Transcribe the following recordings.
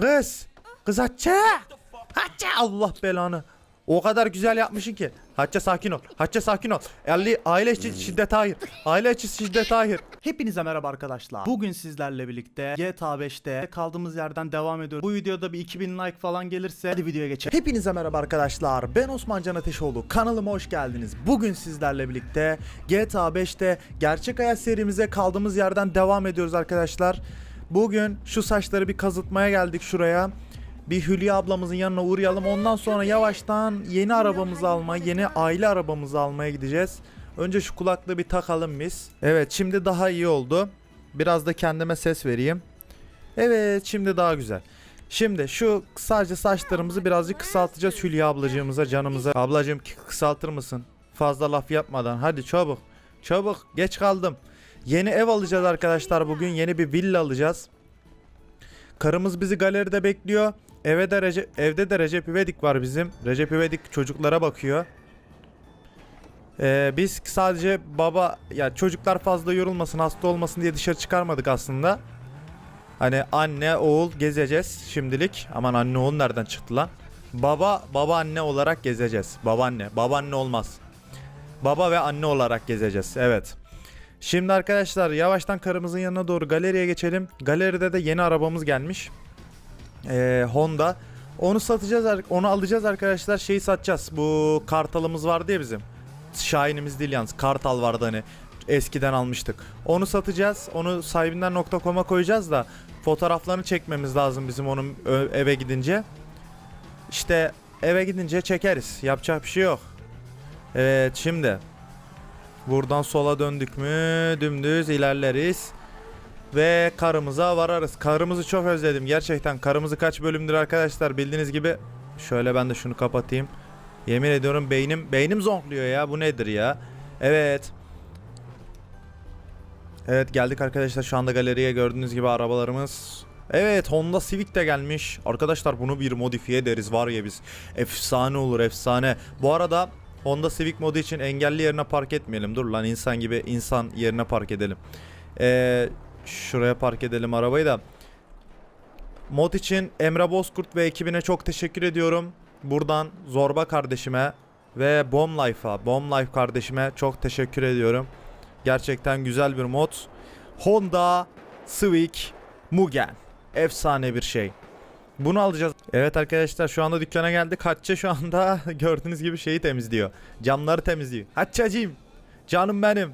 Kız. Kız Hatice. Hatice Allah belanı. O kadar güzel yapmışsın ki. Hatice sakin ol. Hatice sakin ol. Ali aile içi şiddet hayır. Aile içi şiddet hayır. Hepinize merhaba arkadaşlar. Bugün sizlerle birlikte GTA 5'te kaldığımız yerden devam ediyoruz. Bu videoda bir 2000 like falan gelirse hadi videoya geçelim. Hepinize merhaba arkadaşlar. Ben Osman Can Ateşoğlu. Kanalıma hoş geldiniz. Bugün sizlerle birlikte GTA 5'te gerçek hayat serimize kaldığımız yerden devam ediyoruz arkadaşlar. Bugün şu saçları bir kazıtmaya geldik şuraya. Bir Hülya ablamızın yanına uğrayalım. Ondan sonra yavaştan yeni arabamızı almaya, yeni aile arabamızı almaya gideceğiz. Önce şu kulaklığı bir takalım biz. Evet şimdi daha iyi oldu. Biraz da kendime ses vereyim. Evet şimdi daha güzel. Şimdi şu sadece saçlarımızı birazcık kısaltacağız Hülya ablacığımıza canımıza. Ablacığım kısaltır mısın? Fazla laf yapmadan. Hadi çabuk. Çabuk. Geç kaldım. Yeni ev alacağız arkadaşlar bugün. Yeni bir villa alacağız. Karımız bizi galeride bekliyor. Eve de Rece- evde de Recep İvedik var bizim. Recep İvedik çocuklara bakıyor. Ee, biz sadece baba ya çocuklar fazla yorulmasın hasta olmasın diye dışarı çıkarmadık aslında. Hani anne oğul gezeceğiz şimdilik. Aman anne oğul nereden çıktı lan? Baba baba anne olarak gezeceğiz. Babaanne babaanne olmaz. Baba ve anne olarak gezeceğiz. Evet. Şimdi arkadaşlar yavaştan karımızın yanına doğru galeriye geçelim. Galeride de yeni arabamız gelmiş. Ee, Honda. Onu satacağız, onu alacağız arkadaşlar. Şeyi satacağız. Bu kartalımız vardı ya bizim. Şahinimiz değil yalnız. Kartal vardı hani. Eskiden almıştık. Onu satacağız. Onu sahibinden.com'a koyacağız da fotoğraflarını çekmemiz lazım bizim onun eve gidince. İşte eve gidince çekeriz. Yapacak bir şey yok. Evet şimdi buradan sola döndük mü dümdüz ilerleriz ve karımıza vararız. Karımızı çok özledim gerçekten. Karımızı kaç bölümdür arkadaşlar bildiğiniz gibi. Şöyle ben de şunu kapatayım. Yemin ediyorum beynim beynim zonkluyor ya. Bu nedir ya? Evet. Evet geldik arkadaşlar şu anda galeriye gördüğünüz gibi arabalarımız. Evet Honda Civic de gelmiş. Arkadaşlar bunu bir modifiye ederiz var ya biz. Efsane olur efsane. Bu arada Honda Civic modu için engelli yerine park etmeyelim. Dur lan insan gibi insan yerine park edelim. Ee, şuraya park edelim arabayı da. Mod için Emre Bozkurt ve ekibine çok teşekkür ediyorum. Buradan Zorba kardeşime ve Bomb Life'a, Bomb Life kardeşime çok teşekkür ediyorum. Gerçekten güzel bir mod. Honda Civic Mugen. Efsane bir şey. Bunu alacağız. Evet arkadaşlar şu anda dükkana geldik. Hatça şu anda gördüğünüz gibi şeyi temizliyor. Camları temizliyor. Hatçacığım. Canım benim.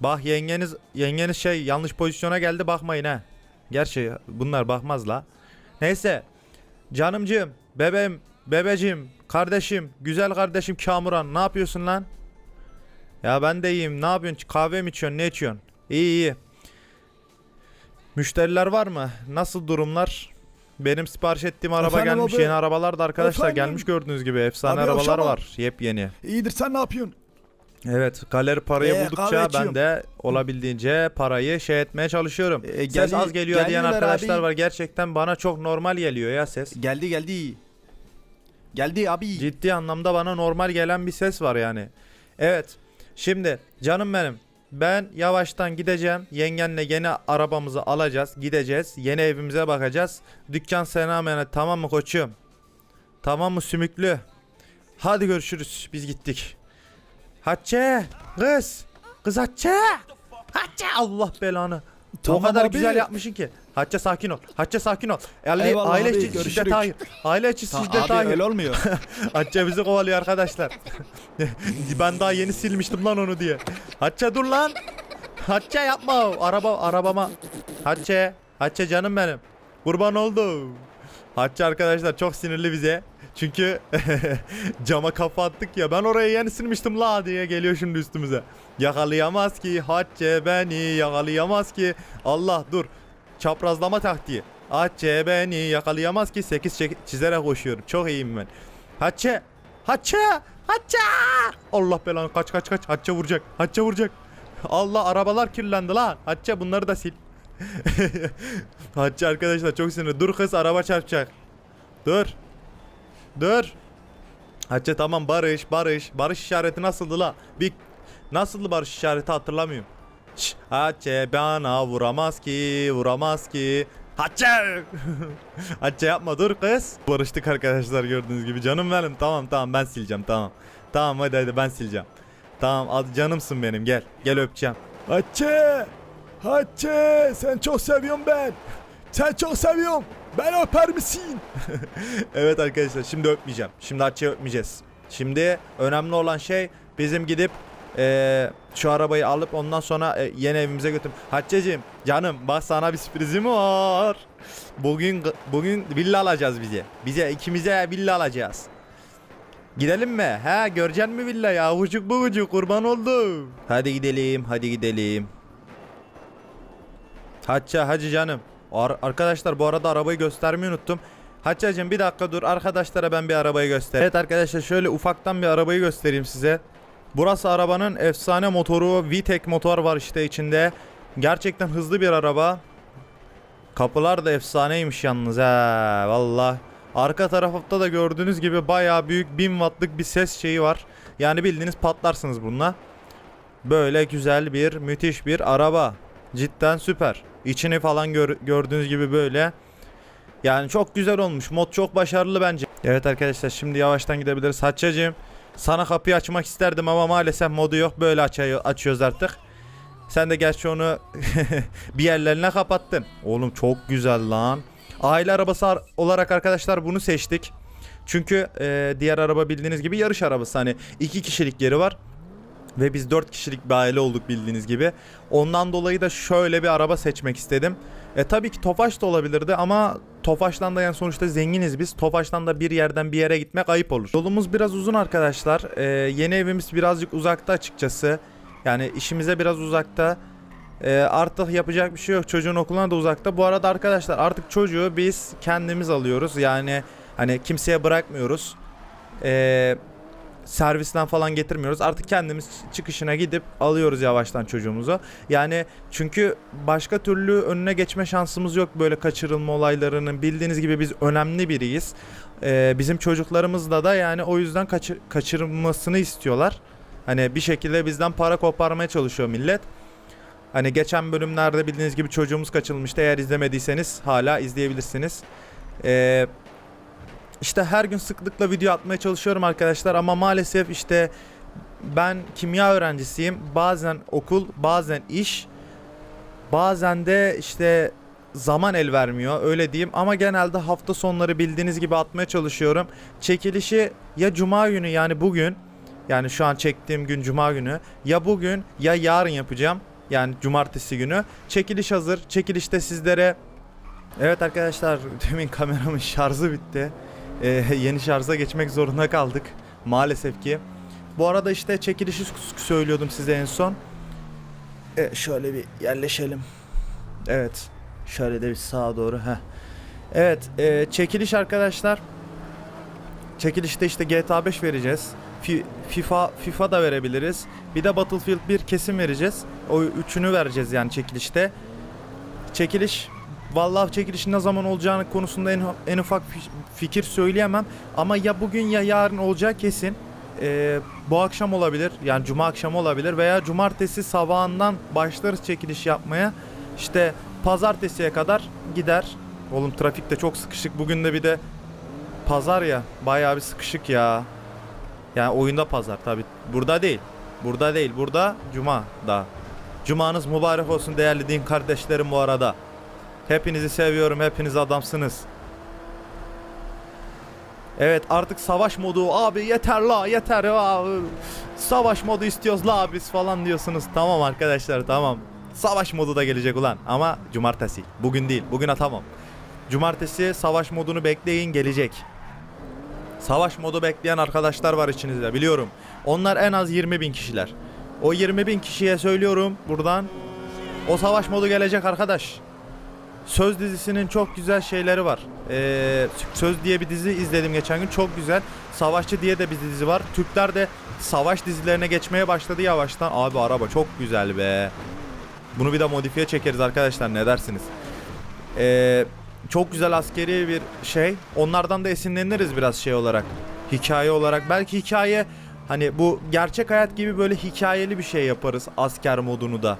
Bak yengeniz yengeniz şey yanlış pozisyona geldi bakmayın ha. Gerçi bunlar bakmaz la. Neyse. Canımcığım, bebeğim, bebecim, kardeşim, güzel kardeşim Kamuran ne yapıyorsun lan? Ya ben de iyiyim. Ne yapıyorsun? Kahve mi içiyorsun? Ne içiyorsun? İyi iyi. Müşteriler var mı? Nasıl durumlar? Benim sipariş ettiğim araba Efendim gelmiş. abi? Yeni arabalar da arkadaşlar Efendim? gelmiş gördüğünüz gibi. Efsane Abi arabalar akşama- var. Yepyeni. İyidir sen ne yapıyorsun? Evet galeri parayı Ee, buldukça ben de olabildiğince parayı şey etmeye çalışıyorum. Ee, ses geldi- az geliyor diyen arkadaşlar abi. var. Gerçekten bana çok normal geliyor ya ses. Geldi geldi. Geldi abi. Ciddi anlamda bana normal gelen bir ses var yani. Evet. Şimdi canım benim. Ben yavaştan gideceğim. Yengenle yeni arabamızı alacağız. Gideceğiz. Yeni evimize bakacağız. Dükkan sana. Tamam mı koçum? Tamam mı sümüklü? Hadi görüşürüz. Biz gittik. Hatice. Kız. Kız Hatice. Hatice. Allah belanı. Tamam o kadar abi. güzel yapmışsın ki. Hatice sakin ol. Hatice sakin ol. Eyvallah aile abi, içi şiddet hayır. Aile içi Ta- şiddet abi hayır. öyle olmuyor. Hatice bizi kovalıyor arkadaşlar. ben daha yeni silmiştim lan onu diye. Hatice dur lan. Hatice yapma. Araba arabama. Hatice. Hatice canım benim. Kurban oldu. Hatice arkadaşlar çok sinirli bize. Çünkü cama kafa attık ya. Ben oraya yeni silmiştim la diye geliyor şimdi üstümüze. Yakalayamaz ki Hatice beni yakalayamaz ki. Allah dur. Çaprazlama taktiği. Hatice beni yakalayamaz ki 8 çizerek koşuyorum. Çok iyiyim ben. Hatice. Hatice. Hatice. Allah belanı kaç kaç kaç. Hatice vuracak. Hatice vuracak. Allah arabalar kirlendi lan. Hatice bunları da sil. Hatice arkadaşlar çok sinirli. Dur kız araba çarpacak. Dur. Dur. Hatice tamam barış barış. Barış işareti nasıldı la? Bir nasıldı barış işareti hatırlamıyorum. Şş, Hatice bana vuramaz ki vuramaz ki. Hatice. Hatice yapma dur kız. Barıştık arkadaşlar gördüğünüz gibi. Canım benim. Tamam tamam ben sileceğim tamam. Tamam hadi hadi ben sileceğim. Tamam ad canımsın benim gel. Gel öpeceğim. Hatice. Hatice sen çok seviyorum ben. Sen çok seviyorum. Ben öper misin? Evet arkadaşlar şimdi öpmeyeceğim. Şimdi Hatice'yi öpmeyeceğiz. Şimdi önemli olan şey bizim gidip eee, şu arabayı alıp ondan sonra e, yeni evimize götür. Hatice'cim canım bak sana bir sürprizim var. Bugün bugün villa alacağız bize. Bize ikimize villa alacağız. Gidelim mi? He göreceksin mi villa ya? Ucuk bu ucuk kurban oldu. Hadi gidelim hadi gidelim. Hatice hadi canım. Ar- arkadaşlar bu arada arabayı göstermeyi unuttum. Hatice'cim bir dakika dur arkadaşlara ben bir arabayı göster. Evet arkadaşlar şöyle ufaktan bir arabayı göstereyim size. Burası arabanın efsane motoru VTEC motor var işte içinde. Gerçekten hızlı bir araba. Kapılar da efsaneymiş yalnız ha valla. Arka tarafta da gördüğünüz gibi bayağı büyük 1000 wattlık bir ses şeyi var. Yani bildiğiniz patlarsınız bununla. Böyle güzel bir müthiş bir araba. Cidden süper. İçini falan gör- gördüğünüz gibi böyle. Yani çok güzel olmuş. Mod çok başarılı bence. Evet arkadaşlar şimdi yavaştan gidebiliriz. Hatçacığım sana kapıyı açmak isterdim ama maalesef modu yok. Böyle açıyor, açıyoruz artık. Sen de gerçi onu bir yerlerine kapattın. Oğlum çok güzel lan. Aile arabası ar- olarak arkadaşlar bunu seçtik. Çünkü e, diğer araba bildiğiniz gibi yarış arabası. Hani iki kişilik yeri var. Ve biz 4 kişilik bir aile olduk bildiğiniz gibi. Ondan dolayı da şöyle bir araba seçmek istedim. E tabii ki Tofaş da olabilirdi ama Tofaş'tan da yani sonuçta zenginiz biz. Tofaş'tan da bir yerden bir yere gitmek ayıp olur. Yolumuz biraz uzun arkadaşlar. E, yeni evimiz birazcık uzakta açıkçası. Yani işimize biraz uzakta. E, artık yapacak bir şey yok. Çocuğun okuluna da uzakta. Bu arada arkadaşlar artık çocuğu biz kendimiz alıyoruz. Yani hani kimseye bırakmıyoruz. Eee servisten falan getirmiyoruz. Artık kendimiz çıkışına gidip alıyoruz yavaştan çocuğumuzu. Yani çünkü başka türlü önüne geçme şansımız yok böyle kaçırılma olaylarının. Bildiğiniz gibi biz önemli biriyiz. Ee, bizim çocuklarımızla da yani o yüzden kaçı- kaçırılmasını istiyorlar. Hani bir şekilde bizden para koparmaya çalışıyor millet. Hani geçen bölümlerde bildiğiniz gibi çocuğumuz kaçırılmıştı. Eğer izlemediyseniz hala izleyebilirsiniz. Eee işte her gün sıklıkla video atmaya çalışıyorum arkadaşlar ama maalesef işte ben kimya öğrencisiyim. Bazen okul, bazen iş, bazen de işte zaman el vermiyor öyle diyeyim ama genelde hafta sonları bildiğiniz gibi atmaya çalışıyorum. Çekilişi ya cuma günü yani bugün yani şu an çektiğim gün cuma günü ya bugün ya yarın yapacağım. Yani cumartesi günü. Çekiliş hazır. Çekilişte sizlere Evet arkadaşlar demin kameramın şarjı bitti. Ee, yeni şarja geçmek zorunda kaldık maalesef ki. Bu arada işte çekilişi söylüyordum size en son. Ee, şöyle bir yerleşelim. Evet. Şöyle de bir sağa doğru. Heh. Evet, e, çekiliş arkadaşlar. Çekilişte işte GTA 5 vereceğiz. Fi- FIFA FIFA da verebiliriz. Bir de Battlefield 1 kesin vereceğiz. O üçünü vereceğiz yani çekilişte. Çekiliş Vallahi çekilişin ne zaman olacağını konusunda en, en ufak fi- fikir söyleyemem. Ama ya bugün ya yarın olacağı kesin. Ee, bu akşam olabilir. Yani cuma akşamı olabilir. Veya cumartesi sabahından başlarız çekiliş yapmaya. İşte pazartesiye kadar gider. Oğlum trafikte çok sıkışık. Bugün de bir de pazar ya. Bayağı bir sıkışık ya. Yani oyunda pazar tabi. Burada değil. Burada değil. Burada cuma da. Cumanız mübarek olsun değerli din kardeşlerim bu arada. Hepinizi seviyorum. Hepiniz adamsınız. Evet artık savaş modu abi yeter la yeter abi. Savaş modu istiyoruz la biz falan diyorsunuz. Tamam arkadaşlar tamam. Savaş modu da gelecek ulan ama cumartesi. Bugün değil. Bugün atamam. Cumartesi savaş modunu bekleyin gelecek. Savaş modu bekleyen arkadaşlar var içinizde biliyorum. Onlar en az 20 bin kişiler. O 20 bin kişiye söylüyorum buradan. O savaş modu gelecek arkadaş. Söz dizisinin çok güzel şeyleri var. Ee, Söz diye bir dizi izledim geçen gün. Çok güzel. Savaşçı diye de bir dizi var. Türkler de savaş dizilerine geçmeye başladı yavaştan. Abi araba çok güzel be. Bunu bir de modifiye çekeriz arkadaşlar ne dersiniz? Ee, çok güzel askeri bir şey. Onlardan da esinleniriz biraz şey olarak. Hikaye olarak. Belki hikaye hani bu gerçek hayat gibi böyle hikayeli bir şey yaparız asker modunu da.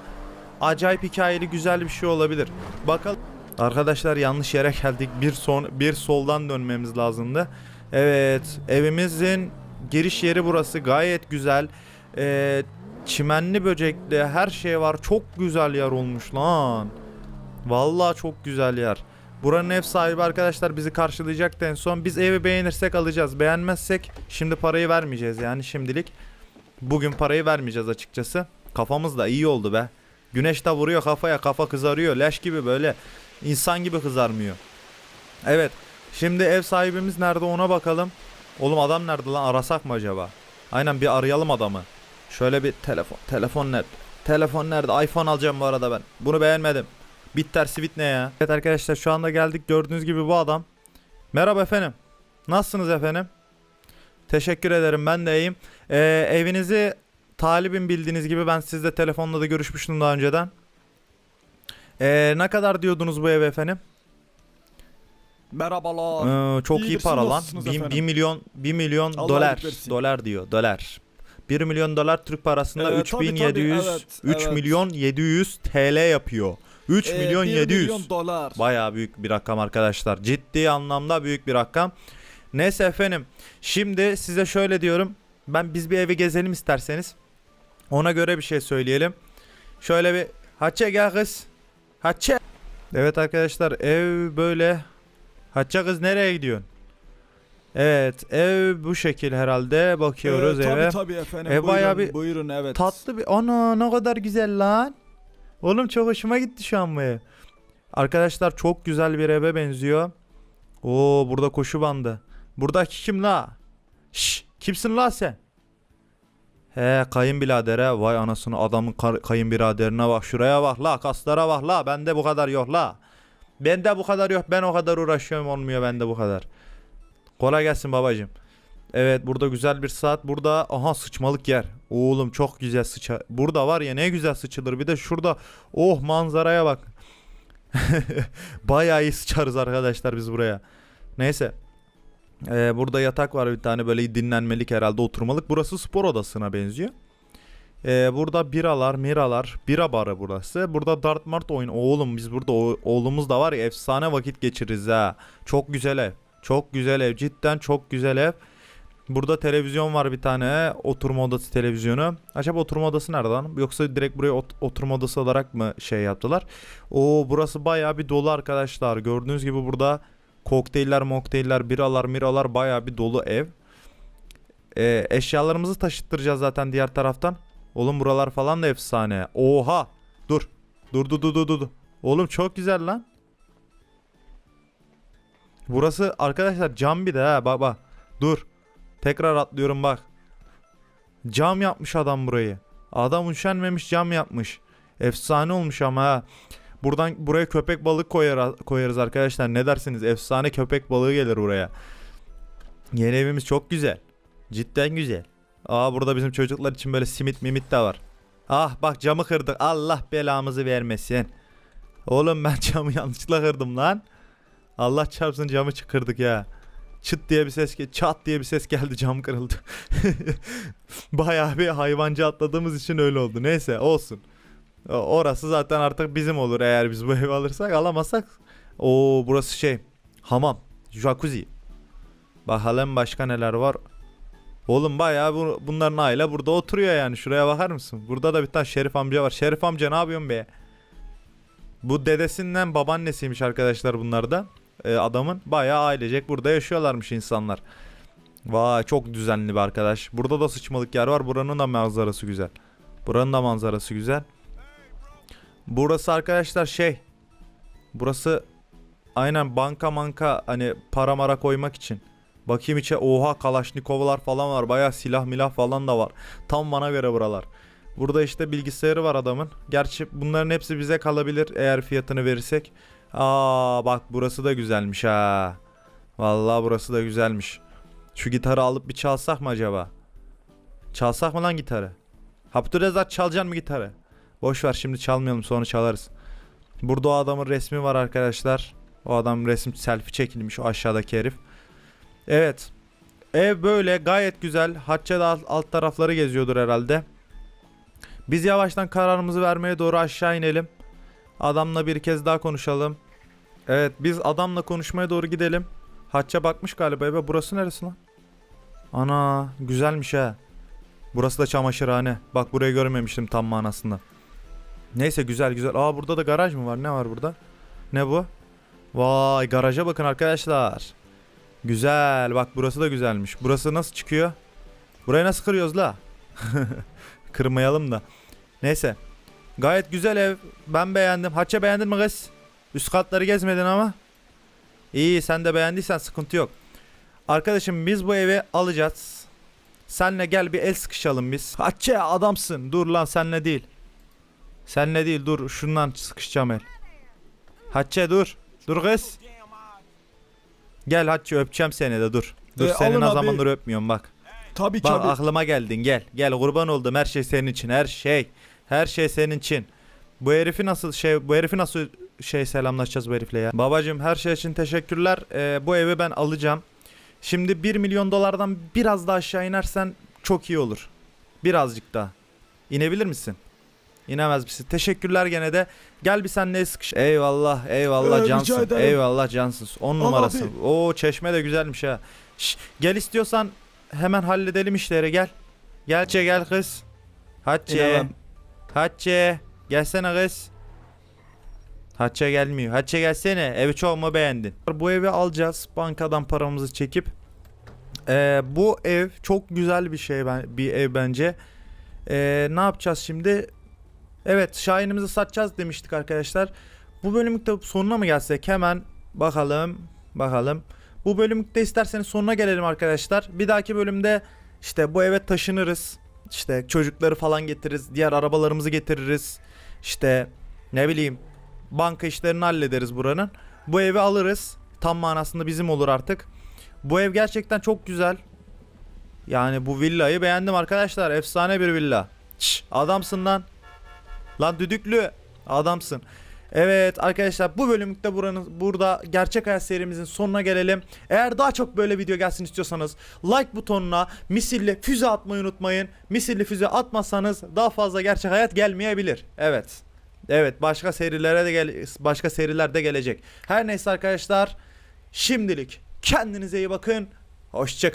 Acayip hikayeli güzel bir şey olabilir. Bakalım. Arkadaşlar yanlış yere geldik. Bir son bir soldan dönmemiz lazımdı. Evet, evimizin giriş yeri burası. Gayet güzel. Ee, çimenli böcekli her şey var. Çok güzel yer olmuş lan. Vallahi çok güzel yer. Buranın ev sahibi arkadaşlar bizi karşılayacaktı en son. Biz evi beğenirsek alacağız. Beğenmezsek şimdi parayı vermeyeceğiz yani şimdilik. Bugün parayı vermeyeceğiz açıkçası. Kafamız da iyi oldu be. Güneş de vuruyor kafaya kafa kızarıyor. Leş gibi böyle insan gibi kızarmıyor. Evet. Şimdi ev sahibimiz nerede ona bakalım. Oğlum adam nerede lan arasak mı acaba? Aynen bir arayalım adamı. Şöyle bir telefon. Telefon nerede? Telefon nerede? iPhone alacağım bu arada ben. Bunu beğenmedim. Bitter sivit ne ya? Evet arkadaşlar şu anda geldik. Gördüğünüz gibi bu adam. Merhaba efendim. Nasılsınız efendim? Teşekkür ederim ben de iyiyim. Ee, evinizi talibim bildiğiniz gibi ben sizle telefonla da görüşmüştüm daha önceden. Ee, ne kadar diyordunuz bu eve efendim? Merhabalar. Ee, çok iyi İyidir, para lan. nasılsınız 1 efendim? milyon 1 milyon Allah dolar. versin. Dolar diyor. Dolar. 1 milyon dolar Türk parasında tabii, 3700 tabii, evet, 3 evet. milyon 700 TL yapıyor. 3 Ee, milyon bir 700. milyon dolar. Bayağı büyük bir rakam arkadaşlar. Ciddi anlamda büyük bir rakam. Neyse efendim. Şimdi size şöyle diyorum. Ben biz bir evi gezelim isterseniz. Ona göre bir şey söyleyelim. Şöyle bir Hatice gel kız. Hatice. Evet arkadaşlar ev böyle. Hatice kız nereye gidiyorsun? Evet ev bu şekil herhalde. Bakıyoruz Ee, eve. Tabii tabii efendim. E, buyurun, bayağı bir buyurun evet. Tatlı bir ana ne kadar güzel lan. Oğlum çok hoşuma gitti şu an bu ev. Arkadaşlar çok güzel bir eve benziyor. Oo burada koşu bandı. Buradaki kim la? Şş, kimsin la sen? He kayınbiradere vay anasını adamın kayınbiraderine bak şuraya bak la kaslara bak la bende bu kadar yok la. Bende bu kadar yok ben o kadar uğraşıyorum olmuyor bende bu kadar. Kolay gelsin babacım. Evet burada güzel bir saat. Burada aha sıçmalık yer. Oğlum çok güzel sıça. Burada var ya ne güzel sıçılır. Bir de şurada oh manzaraya bak. Bayağı iyi sıçarız arkadaşlar biz buraya. Neyse. Ee, burada yatak var bir tane böyle dinlenmelik herhalde oturmalık. Burası spor odasına benziyor. Ee, burada biralar, miralar, bira barı burası. Burada dart mart oyun. Oğlum biz burada o- oğlumuz da var ya efsane vakit geçiririz ha. Çok güzel ev. Çok güzel ev. Cidden çok güzel ev. Burada televizyon var bir tane. Oturma odası televizyonu. Acaba oturma odası nerede lan? Yoksa direkt buraya ot- oturma odası olarak mı şey yaptılar? Oo burası bayağı bir dolu arkadaşlar. Gördüğünüz gibi burada kokteyller, mokteyller, biralar, miralar bayağı bir dolu ev. Ee, eşyalarımızı taşıttıracağız zaten diğer taraftan. Oğlum buralar falan da efsane. Oha! Dur. Dur dur dur dur dur. Oğlum çok güzel lan. Burası arkadaşlar cam bir de ha bak bak. Dur. Tekrar atlıyorum bak. Cam yapmış adam burayı. Adam üşenmemiş cam yapmış. Efsane olmuş ama ha. Buradan buraya köpek balık koyar, koyarız arkadaşlar. Ne dersiniz? Efsane köpek balığı gelir buraya. Yeni evimiz çok güzel. Cidden güzel. Aa burada bizim çocuklar için böyle simit mimit de var. Ah bak camı kırdık. Allah belamızı vermesin. Oğlum ben camı yanlışlıkla kırdım lan. Allah çarpsın camı kırdık ya. Çıt diye bir ses ge- çat diye bir ses geldi cam kırıldı. Bayağı bir hayvancı atladığımız için öyle oldu. Neyse olsun. Orası zaten artık bizim olur eğer biz bu evi alırsak alamazsak. O burası şey hamam, jacuzzi. Bakalım başka neler var. Oğlum bayağı bu, bunların aile burada oturuyor yani. Şuraya bakar mısın? Burada da bir tane Şerif amca var. Şerif amca ne yapıyorsun be? Bu dedesinden babaannesiymiş arkadaşlar bunlar da. Ee, adamın bayağı ailecek burada yaşıyorlarmış insanlar. Vay çok düzenli bir arkadaş. Burada da sıçmalık yer var. Buranın da manzarası güzel. Buranın da manzarası güzel. Burası arkadaşlar şey. Burası aynen banka manka hani para mara koymak için. Bakayım içe oha kalaşnikovlar falan var. Bayağı silah milah falan da var. Tam bana göre buralar. Burada işte bilgisayarı var adamın. Gerçi bunların hepsi bize kalabilir eğer fiyatını verirsek. Aa bak burası da güzelmiş ha. Vallahi burası da güzelmiş. Şu gitarı alıp bir çalsak mı acaba? Çalsak mı lan gitarı? Abdülrezzak çalacaksın mı gitarı? Boş ver şimdi çalmayalım sonra çalarız. Burada o adamın resmi var arkadaşlar. O adam resim selfie çekilmiş o aşağıdaki herif. Evet. Ev böyle gayet güzel. Hatça da alt, tarafları geziyordur herhalde. Biz yavaştan kararımızı vermeye doğru aşağı inelim. Adamla bir kez daha konuşalım. Evet biz adamla konuşmaya doğru gidelim. Hatça bakmış galiba eve. Burası neresi lan? Ana güzelmiş ha. Burası da çamaşırhane. Bak burayı görmemiştim tam manasında. Neyse güzel güzel. Aa burada da garaj mı var? Ne var burada? Ne bu? Vay garaja bakın arkadaşlar. Güzel. Bak burası da güzelmiş. Burası nasıl çıkıyor? Burayı nasıl kırıyoruz la? Kırmayalım da. Neyse. Gayet güzel ev. Ben beğendim. Hatça beğendin mi kız? Üst katları gezmedin ama. İyi sen de beğendiysen sıkıntı yok. Arkadaşım biz bu evi alacağız. Senle gel bir el sıkışalım biz. Hatça adamsın. Dur lan senle değil. Senle değil dur şundan sıkışacağım el. Hatça dur. Dur kız. Gel Hatça öpeceğim seni de dur. Dur E, seni alın ne abi. zamandır öpmüyorum bak. Tabii ki Bak abi. aklıma geldin gel. Gel kurban oldum her şey senin için her şey. Her şey senin için. Bu herifi nasıl şey bu herifi nasıl şey selamlaşacağız bu herifle ya. Babacım her şey için teşekkürler. Ee, bu evi ben alacağım. Şimdi 1 milyon dolardan biraz daha aşağı inersen çok iyi olur. Birazcık daha. İnebilir misin? İnemez misin? Teşekkürler gene de. Gel bir senle sıkış. Eyvallah, eyvallah Ee, cansın. Eyvallah cansın. 10 Al numarası. Oo çeşme de güzelmiş ha. Şş, gel istiyorsan hemen halledelim işleri gel. Gel çe gel kız. Hatice. İnemem. Hatice. Gelsene kız. Hatice gelmiyor. Hatice gelsene. Evi çok mu beğendin? Bu evi alacağız. Bankadan paramızı çekip. Ee, bu ev çok güzel bir şey ben bir ev bence. Ee, ne yapacağız şimdi? Evet Şahin'imizi satacağız demiştik arkadaşlar. Bu bölümlükte sonuna mı gelsek? Hemen bakalım. Bakalım. Bu bölümlükte isterseniz sonuna gelelim arkadaşlar. Bir dahaki bölümde işte bu eve taşınırız. İşte çocukları falan getiririz. Diğer arabalarımızı getiririz. İşte ne bileyim banka işlerini hallederiz buranın. Bu evi alırız. Tam manasında bizim olur artık. Bu ev gerçekten çok güzel. Yani bu villayı beğendim arkadaşlar. Efsane bir villa. Şş, adamsın lan. Lan düdüklü. Adamsın. Evet arkadaşlar bu bölümlükte buranın burada gerçek hayat serimizin sonuna gelelim. Eğer daha çok böyle video gelsin istiyorsanız like butonuna misilli füze atmayı unutmayın. Misilli füze atmazsanız daha fazla gerçek hayat gelmeyebilir. Evet. Evet başka serilere de gel başka seriler de gelecek. Her neyse arkadaşlar şimdilik kendinize iyi bakın. Hoşçakalın.